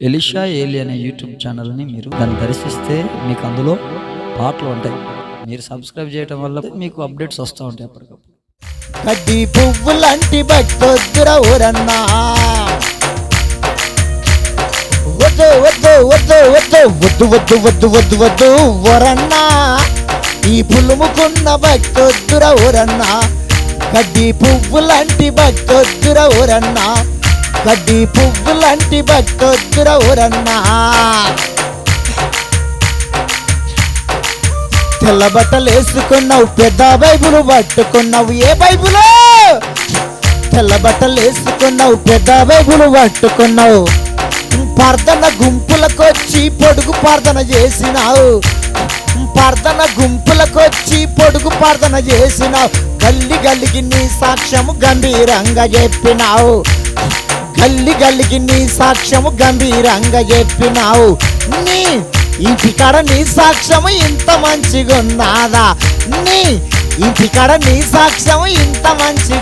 Elisha ఏలి అనే YouTube ఛానల్ని మీరు దాన్ని దర్శిస్తే మీకు అందులో పాటలు ఉంటాయి. మీరు సబ్స్క్రైబ్ చేయడం వల్ల మీకు అప్డేట్స్ వస్తూ ఉంటాయి అప్పటికప్పుడు. కడ్డి పువ్వులాంటి బట్టొద్దుర ఊరన్నా. వద్దు వద్దు వద్దు వద్దు వద్దు వద్దు వద్దు వద్దు వద్దు ఊరన్నా. ఈ పులుముకున్న భక్తొద్దుర ఊరన్నా. కడ్డి పువ్వులాంటి భక్తొద్దుర ఊరన్నా. గడ్డి పువ్వులాంటి భక్తొద్దుర ఊరన్నా. తెల్ల బట్టలు వేసుకున్నావు పెద్ద బైబులు పట్టుకున్నావు. ఏ బైబులు? తెల్ల బట్టలు వేసుకున్నావు పెద్ద బైబులు పట్టుకున్నావు. ప్రార్థన గుంపులకొచ్చి పొడుగు ప్రార్థన చేసినావు. ప్రార్థన గుంపులకొచ్చి పొడుగు ప్రార్థన చేసినావు. గల్లి గల్లికి నీ సాక్ష్యము గంభీరంగా చెప్పినావు. గల్లి గల్లికి నీ సాక్ష్యము గంభీరంగా చెప్పినావు. నీ ఇంటికాడ నీ సాక్ష్యము ఇంత మంచిగా ఉన్నాదా నీ ఇంటికాడ నీ సాక్ష్యము ఇంత మంచి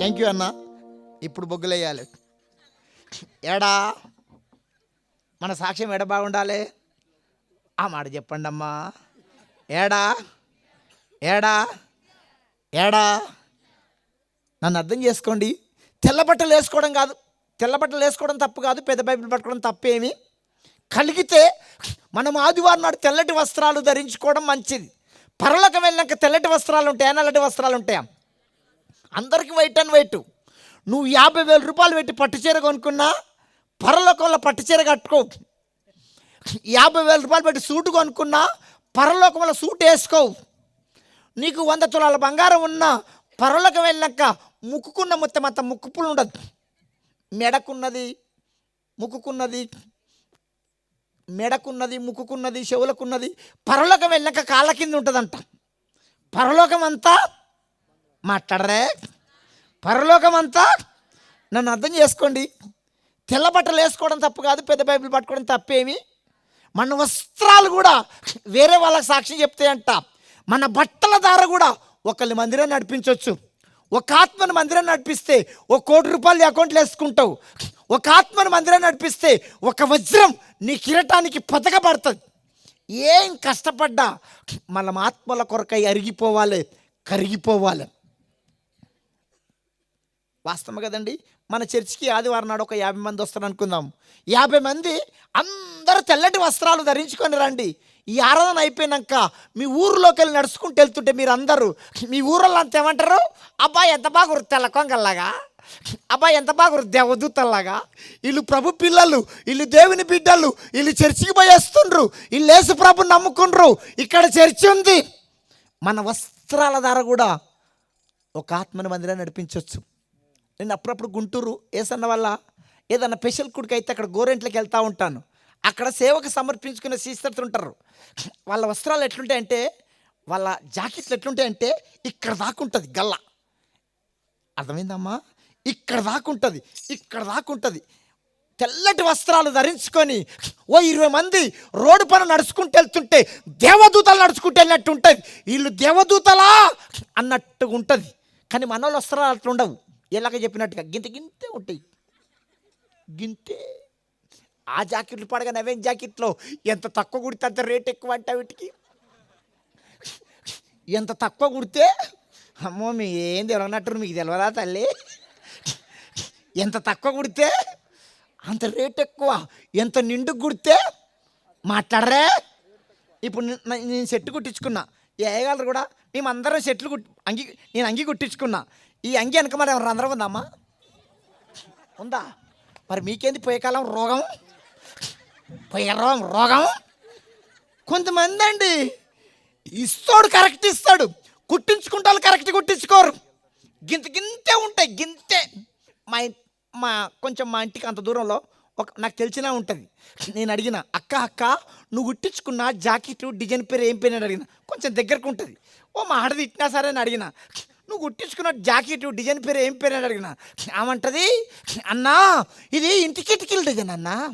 థ్యాంక్ యూ అన్న. ఇప్పుడు బొగ్గులేయాలి. ఏడా? మన సాక్ష్యం ఎడ బాగుండాలి? ఆ మాట చెప్పండి అమ్మా ఏడా? ఏడా? ఏడా? నన్ను అర్థం చేసుకోండి. తెల్లబట్టలు వేసుకోవడం కాదు. తెల్ల బట్టలు వేసుకోవడం తప్పు కాదు పెద్ద బైబిల్ పట్టుకోవడం తప్పేమి? కలిగితే మనం ఆదివారం నాడు తెల్లటి వస్త్రాలు ధరించుకోవడం మంచిది. పరలోకం వెళ్ళాక తెల్లటి వస్త్రాలు ఉంటాయా నల్లటి వస్త్రాలు ఉంటాయా? అందరికీ వైట్ అండ్ వైట్. నువ్వు యాభై వేల రూపాయలు పెట్టి పట్టు చీర కొనుక్కున్నా పరలోకంలో పట్టు చీర కట్టుకో యాభై వేల రూపాయలు పెట్టి సూటు కొనుక్కున్నా పరలోకంలో సూట్ వేసుకోవు. నీకు వంద తులాల బంగారం ఉన్నా పరలోకం వెళ్ళాక ముక్కుకున్న మొత్తం అంత ముక్కుపులు ఉండదు. మెడకున్నది ముక్కుకున్నది మెడకున్నది ముక్కుకున్నది చెవులకున్నది పరలోకం వెళ్ళాక కాళ్ళ కింద ఉంటుందంట. పరలోకం అంతా మాట్లాడరే. పరలోకం అంతా నన్ను అర్థం చేసుకోండి. తెల్ల బట్టలు వేసుకోవడం తప్పు కాదు పెద్ద బైబిల్ పట్టుకోవడం తప్పేమి? మన వస్త్రాలు కూడా వేరే వాళ్ళకి సాక్ష్యం చెప్తాయంట. మన బట్టల ద్వారా కూడా ఒకళ్ళు మందిరం నడిపించవచ్చు ఒక ఆత్మను మందిరం నడిపిస్తే ఒక కోటి రూపాయలు అకౌంట్లో వేసుకుంటావు. ఒక ఆత్మను మందిరం నడిపిస్తే ఒక వజ్రం నీ కిరటానికి పతకబడుతుంది ఏం కష్టపడ్డా? మనం ఆత్మల కొరకై అరిగిపోవాలి కరిగిపోవాలి. వాస్తవం కదండి? మన చర్చికి ఆదివారం నాడు ఒక యాభై మంది వస్తారు అనుకుందాం యాభై మంది అందరూ తెల్లటి వస్త్రాలు ధరించుకొని రండి. ఈ ఆరాధన అయిపోయినాక మీ ఊరిలోకి వెళ్ళి నడుచుకుంటూ వెళ్తుంటే మీరు అందరూ మీ ఊరల్లో అంత ఏమంటారు? అబ్బాయి ఎంత బాగా తెల్ల కొంగల్లాగా? అబ్బాయి ఎంత బాగా దేవదూతల్లాగా? వీళ్ళు ప్రభు పిల్లలు వీళ్ళు దేవుని బిడ్డలు వీళ్ళు చర్చికి పోయేస్తుండ్రు వీళ్ళు లేసు ప్రభు నమ్ముకుండ్రు ఇక్కడ చర్చి ఉంది. మన వస్త్రాల ద్వారా కూడా ఒక ఆత్మని మందిరా నడిపించవచ్చు నేను అప్పుడప్పుడు గుంటూరు ఏసన్న వల్ల ఏదన్నా స్పెషల్ కుడికి అయితే అక్కడ గోరెంట్లకి వెళ్తూ ఉంటాను. అక్కడ సేవకు సమర్పించుకునే సిస్టర్స్ ఉంటారు. వాళ్ళ వస్త్రాలు ఎట్లుంటాయంటే వాళ్ళ జాకెట్లు ఎట్లుంటాయంటే ఇక్కడ దాకుంటుంది గల్ల. అర్థమైందమ్మా? ఇక్కడ దాకుంటుంది ఇక్కడ దాకుంటుంది తెల్లటి వస్త్రాలు ధరించుకొని ఓ ఇరవై మంది రోడ్డు పైన నడుచుకుంటూ వెళ్తుంటే దేవదూతలు నడుచుకుంటూ వెళ్ళినట్టు ఉంటుంది. వీళ్ళు దేవదూతలా అన్నట్టుగా ఉంటుంది. కానీ మన వాళ్ళ వస్త్రాలు అట్లా ఉండవు. ఎలాగ చెప్పినట్టుగా గింత గింతే ఉంటాయి. గింతే ఆ జాకెట్లు పడగా నవేం జాకెట్లో? ఎంత తక్కువ కుడితే అంత రేట్ ఎక్కువ అంట వీటికి? ఎంత తక్కువ కుడితే? అమ్మో మీ ఏం తెలియనట్టు మీకు తెలియదా తల్లి? ఎంత తక్కువ కుడితే అంత రేట్ ఎక్కువ? ఎంత నిండు కుడితే? మాట్లాడరే. ఇప్పుడు నేను సెట్ కుట్టించుకున్నా. వేయగలరు కూడా మేమందరం సెట్లు కుట్టి అంగి నేను అంగి కుట్టించుకున్నా. ఈ అంగి వెనక మరి ఎవరు అందరం ఉందమ్మా ఉందా? మరి మీకేంది పోయే కాలం రోగం? పోయే రోగం? రోగం కొంతమంది అండి ఇస్తాడు కరెక్ట్ ఇస్తాడు. కుట్టించుకుంటారు కరెక్ట్ కుట్టించుకోరు. గింత గింతే ఉంటాయి గింతే. మా మా కొంచెం మా ఇంటికి అంత దూరంలో ఒక నాకు తెలిసినా ఉంటుంది. నేను అడిగిన అక్క అక్క నువ్వు కుట్టించుకున్న జాకెట్ డిజైన్ పేరు ఏం పేరు? అని అడిగిన. కొంచెం దగ్గరకు ఉంటుంది. ఓ మా ఆడది ఇట్టినా సరే అని అడిగిన. నువ్వు కుట్టించుకున్న జాకెట్ డిజైన్ పేరు ఏం పేరు? అని అడిగిన. ఏమంటది? అన్నా ఇది ఇంటికి కిటికీల డిజైన్ అన్నా.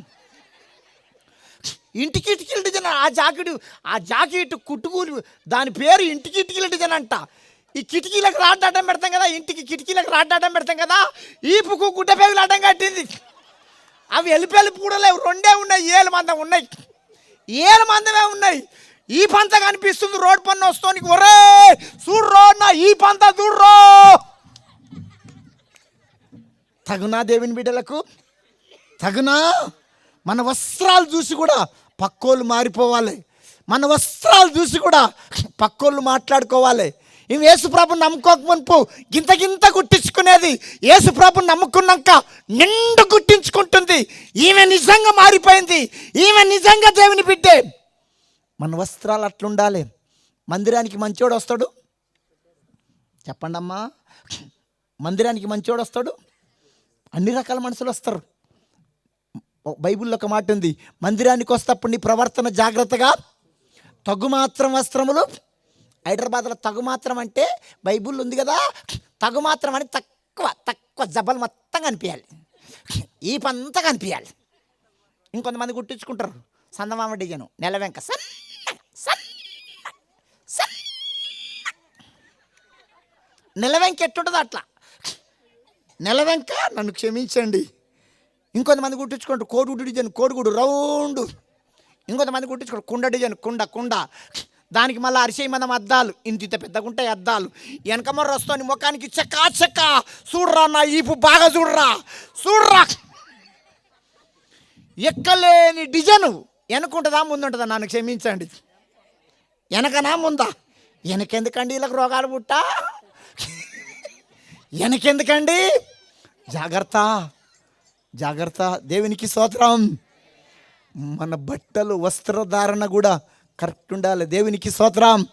ఇంటి ఇటుకిల డిజైన్ ఆ జాకెట్ ఆ జాకెట్ కుట్టుకూలి దాని పేరు ఇంటికి ఇటుకిల డిజైన్ అంట ఈ కిటికీలకు రాడ్డాటం పెడతాం కదా ఇంటికి కిటికీలకు రాడ్డాటం పెడతాం కదా ఈపుకు గుడ్డ పేగులు అడ్డం కట్టింది. అవి ఎలిపి ఎలిపి కూడా లేవు రెండే ఉన్నాయి ఏలు మందం ఉన్నాయి. ఏలు మందమే ఉన్నాయి. ఈ పంత కనిపిస్తుంది రోడ్ పన్ను వస్తుంది ఒరే చూడ్రో నా ఈ పంత చూడ్రో. తగునా దేవుని బిడ్డలకు తగునా? మన వస్త్రాలు చూసి కూడా పక్కోళ్ళు మారిపోవాలి. మన వస్త్రాలు చూసి కూడా పక్కోళ్ళు మాట్లాడుకోవాలి. ఇవి యేసుప్రభు నమ్ముకోకమునుపు గింత గింత గుట్టించుకునేది యేసుప్రభు నమ్ముకున్నాక నిండు గుట్టించుకుంటుంది ఈమె నిజంగా మారిపోయింది. ఈమె నిజంగా దేవుని బిడ్డే. మన వస్త్రాలు అట్లుండాలి. మందిరానికి మంచోడు వస్తాడు? చెప్పండమ్మా. మందిరానికి మంచోడు వస్తాడు? అన్ని రకాల మనుషులు వస్తారు. బైబిల్లో ఒక మాట ఉంది. మందిరానికి వస్తప్పుడు నీ ప్రవర్తన జాగ్రత్తగా తగు మాత్రం వస్త్రములు హైదరాబాద్లో తగు మాత్రం అంటే బైబిల్ ఉంది కదా తగు మాత్రం అని తక్కువ తక్కువ జబ్బలు మొత్తం కనిపించాలి ఈ పంతా కనిపించాలి ఇంకొంతమంది కుట్టించుకుంటారు సందమామ డిజైన్ నెల వెంక సన్ సన్ సన్. నెల వెంక ఎట్టుంటుందో అట్లా. నెల వెంక నన్ను క్షమించండి. ఇంకొంతమంది కుట్టించుకుంటారు కోడిగుడ్డు డిజైన్ కోడిగుడు రౌండ్. ఇంకొంతమంది కుట్టించుకోండి కుండ డిజైన్ కుండ కుండ. దానికి మళ్ళీ అరిసేయి మందం అద్దాలు. ఇంత ఇంత పెద్దగా ఉంటాయి అద్దాలు. వెనక మర్ర వస్తుంది. ముఖానికి చెక్క చెక్క. చూడరా నా ఈపు బాగా చూడరా. చూడరా. ఎక్కలేని డిజైన్. వెనకుంటుందా ముందుంటుందా నన్ను క్షమించండి. వెనకనా ముందా? వెనకెందుకండి వీళ్ళకి రోగాలు పుట్ట? వెనకెందుకండి? జాగ్రత్త. జాగ్రత్త. దేవునికి స్తోత్రం. మన బట్టలు వస్త్రధారణ కూడా కరెక్ట్ ఉండాలి. దేవునికి స్తోత్రం.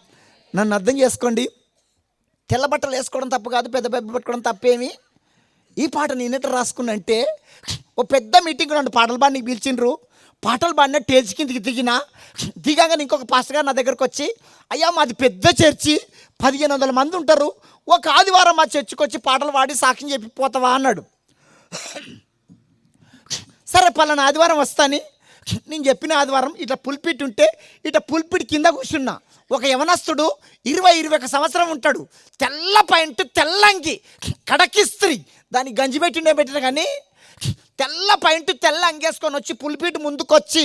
నన్ను అర్థం చేసుకోండి. తెల్ల బట్టలు వేసుకోవడం తప్పు కాదు పెద్ద పెద్ద పెట్టుకోవడం తప్పేమి? ఈ పాట నేనెట రాసుకున్నంటే ఓ పెద్ద మీటింగ్ రెండు పాటలు బాగా నీకు పిలిచిండ్రు. పాటలు బాడిన టేజ్ కిందకి దిగిన దిగాక ఇంకొక పాస్టర్ గారు నా దగ్గరకు వచ్చి అయ్యా మాది పెద్ద చర్చి. పదిహేను వందల మంది ఉంటారు. ఒక ఆదివారం మా చర్చికి వచ్చి పాటలు పాడి సాక్ష్యం చెప్పి పోతావా? అన్నాడు. సరే పలానా ఆదివారం వస్తాని. నేను చెప్పిన ఆదివారం ఇట్లా పుల్పిట్ ఉంటే ఇట్లా పుల్పిట్ కింద కూర్చున్నా. ఒక యవనస్తుడు ఇరవై ఇరవై ఒక సంవత్సరం ఉంటాడు. తెల్ల పాయింట్ తెల్లంగి కడకిస్త్రీ. దాన్ని గంజి పెట్టిండే పెట్టిన కానీ తెల్ల పాయింట్ తెల్ల అంగేసుకొని వచ్చి పులిపీటి ముందుకొచ్చి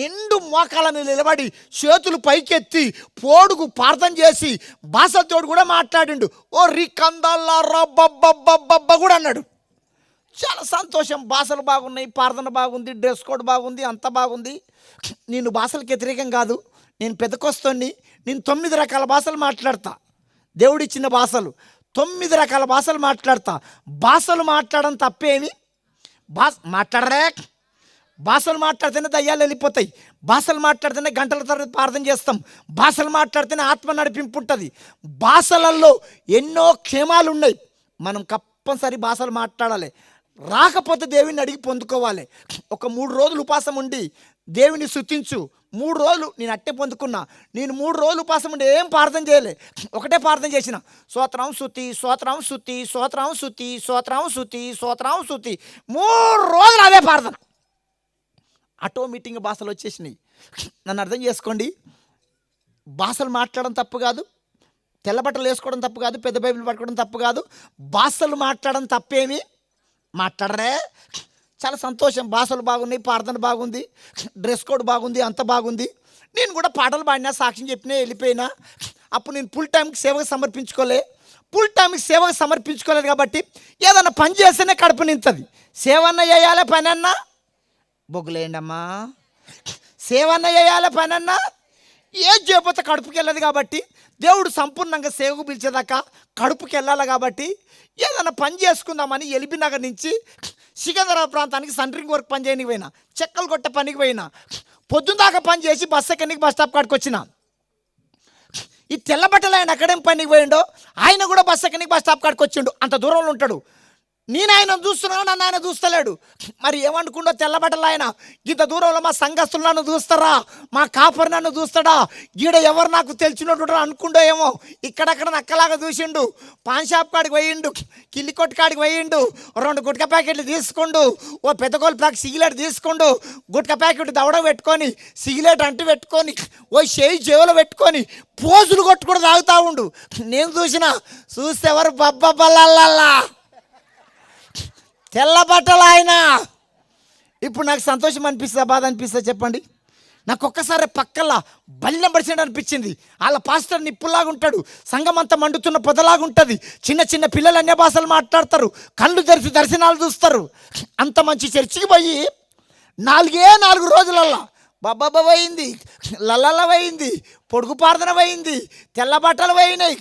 నిండు మోకాలను నిలబడి చేతులు పైకెత్తి పోడుకు ప్రార్థన చేసి భాషతోడు కూడా మాట్లాడిండు. ఓ రికందల్లా రబ్బబ్బబ్బబ్బ కూడా అన్నాడు. చాలా సంతోషం. భాషలు బాగున్నాయి ప్రార్థన బాగుంది డ్రెస్ కోడ్ బాగుంది అంత బాగుంది. నేను భాషలకు వ్యతిరేకం కాదు. నేను పెదకొస్తోని నేను తొమ్మిది రకాల భాషలు మాట్లాడతా. దేవుడిచ్చిన భాషలు. తొమ్మిది రకాల భాషలు మాట్లాడతా. భాషలు మాట్లాడడం తప్పేమి? భాష మాట్లాడరే. భాషలు మాట్లాడితేనే దయ్యాలు వెళ్ళిపోతాయి. భాషలు మాట్లాడితేనే గంటల తర్వాత ప్రార్థన చేస్తాం. భాషలు మాట్లాడితేనే ఆత్మ నడిపింపు ఉంటుంది. భాషలలో ఎన్నో క్షేమాలు ఉన్నాయి మనం తప్పనిసరి భాషలు మాట్లాడాలి. రాకపోతే దేవుని అడిగి పొందుకోవాలి. ఒక మూడు రోజులు ఉపాసం ఉండి దేవుని శుతించు మూడు రోజులు నేను అట్టే పొందుకున్నా. నేను మూడు రోజులు ఉపాసం ఉండి ఏం ప్రార్థన చేయలే. ఒకటే ప్రార్థన చేసిన. సోత్రం శుతి సోత్రం శుతి సోత్రం శుతి సోత్రం శుతి సోత్రం శుతి మూడు రోజులు అదే ప్రార్థన. ఆటో మీటింగ్ భాషలు వచ్చేసినాయి. నన్ను అర్థం చేసుకోండి. భాషలు మాట్లాడడం తప్పు కాదు. తెల్లబట్టలు వేసుకోవడం తప్పు కాదు. పెద్ద బైబిల్ పట్టుకోవడం తప్పు కాదు. భాషలు మాట్లాడడం తప్పేమి? మాట్లాడరే? చాలా సంతోషం. భాషలు బాగున్నాయి ప్రార్థన బాగుంది డ్రెస్ కోడ్ బాగుంది అంత బాగుంది. నేను కూడా పాటలు పాడినా సాక్ష్యం చెప్పినా వెళ్ళిపోయినా. అప్పుడు నేను ఫుల్ టైంకి సేవకు సమర్పించుకోలే. ఫుల్ టైంకి సేవకు సమర్పించుకోలేదు కాబట్టి ఏదన్నా పని చేస్తేనే కడుపు నింతది. సేవన్న చేయాలి పని అన్నా బొగ్గులేండమ్మా సేవన్న చేయాలి పని అన్నా ఏ చేయకపోతే కడుపుకి వెళ్ళదు కాబట్టి దేవుడు సంపూర్ణంగా సేవకు పిలిచేదాకా కడుపుకి వెళ్ళాలి కాబట్టి ఏదైనా పని చేసుకుందామని ఎలిబినగర్ నుంచి సికింద్రాబాద్ ప్రాంతానికి సెంటరింగ్ వర్క్ పని చేయనికి పోయినా చెక్కలు కొట్టే పనికి పోయినా పొద్దున్న దాకా పని చేసి బస్ ఎక్కడికి బస్ స్టాప్ కాడికి వచ్చిన ఈ తెల్లబట్టలు ఆయన ఎక్కడేం పనికి పోయిండో ఆయన కూడా బస్ ఎక్కడికి బస్ స్టాప్ కాడికి వచ్చిండు. అంత దూరంలో ఉంటాడు. నేను ఆయన చూస్తున్నాను నన్ను ఆయన చూస్తలేడు. మరి ఏమనుకుండో తెల్లబట్టలు ఆయన. ఇంత దూరంలో మా సంఘస్థులు నన్ను చూస్తారా? మా కాపర్ నన్ను చూస్తాడా? ఈడ ఎవరు నాకు తెలిసినట్టు అనుకుండో ఏమో. ఇక్కడక్కడ నక్కలాగా చూసిండు. పాన్ షాప్ కాడికి పోయిండు. కిల్లి కొట్టు కాడికి పోయిండు. రెండు గుట్క ప్యాకెట్లు తీసుకుండు. ఓ పెద్ద కోల్ ప్యాక్ సిగిలెట్ తీసుకుండు. గుట్క ప్యాకెట్ దవడ పెట్టుకొని సిగిలెట్ అంటు పెట్టుకొని ఓ చేయి చెవులు పెట్టుకొని పోజులు కొట్టుకుని తాగుతా ఉండు. నేను చూసిన చూస్తే ఎవరు బబ్బబ్బల్లల్లా తెల్ల బట్టలు ఆయన ఇప్పుడు నాకు సంతోషం అనిపిస్తుందా బాధ అనిపిస్తుందా చెప్పండి నాకు ఒక్కసారి పక్కల బల్లం పడిచినట్టు అనిపించింది వాళ్ళ పాస్టర్ నిప్పులాగా ఉంటాడు సంఘం అంతా మండుతున్న పొదలాగా ఉంటుంది చిన్న చిన్న పిల్లలు అన్య భాషలు మాట్లాడతారు కళ్ళు తెరిచి దర్శనాలు చూస్తారు అంత మంచి చర్చికి పోయి నాలుగే నాలుగు రోజులల్లా బాబాబా పోయింది లల్లల పోయింది పొడుగు ప్రార్థన పోయింది తెల్ల బట్టలు పోయినాయి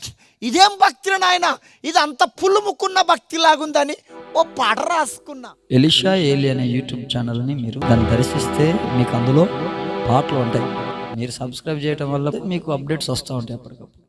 ఇదేం భక్తిని నాయన? ఇది అంత పుల్లు ముక్కున్న భక్తి లాగుందని ఓ పాట రాసుకున్నా. ఎలిషా ఏలి అనే యూట్యూబ్ ఛానల్ని మీరు దాన్ని దర్శిస్తే మీకు అందులో పాటలు ఉంటాయి. మీరు సబ్స్క్రైబ్ చేయటం వల్ల మీకు అప్డేట్స్ వస్తూ ఉంటాయి అప్పటికప్పుడు.